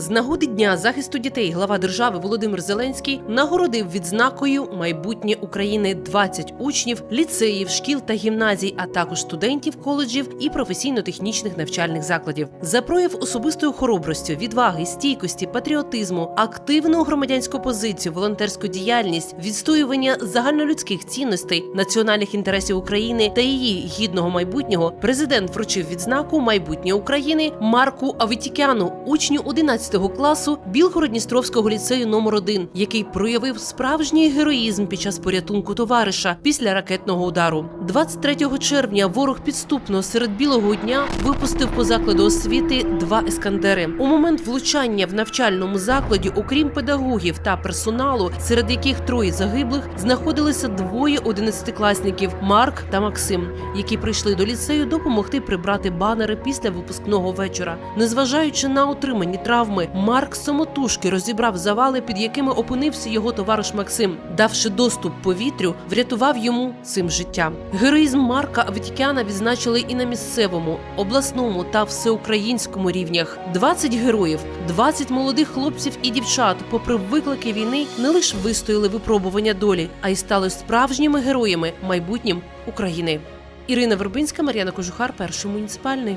З нагоди дня захисту дітей глава держави Володимир Зеленський нагородив відзнакою майбутнє України 20 учнів, ліцеїв, шкіл та гімназій, а також студентів коледжів і професійно-технічних навчальних закладів. За прояв особистої хоробрості, відваги, стійкості, патріотизму, активну громадянську позицію, волонтерську діяльність, відстоювання загальнолюдських цінностей, національних інтересів України та її гідного майбутнього. Президент вручив відзнаку майбутнє України Марку Аветікяну, учню 11 класу Білгород-Дністровського ліцею номер 1 який проявив справжній героїзм під час порятунку товариша після ракетного удару. 23 червня ворог підступно серед білого дня випустив по закладу освіти два ескандери. У момент влучання в навчальному закладі, окрім педагогів та персоналу, серед яких троє загиблих, знаходилися двоє одинадцятикласників Марк та Максим, які прийшли до ліцею допомогти прибрати банери після випускного вечора. Незважаючи на отримані травми, Марк самотужки розібрав завали, під якими опинився його товариш Максим, давши доступ повітрю, врятував йому цим життя. Героїзм Марка Аветікяна відзначили і на місцевому, обласному та всеукраїнському рівнях. 20 героїв, 20 молодих хлопців і дівчат, попри виклики війни, не лише вистояли випробування долі, а й стали справжніми героями майбутнім України. Ірина Вербинська, Мар'яна Кожухар, перший муніципальний.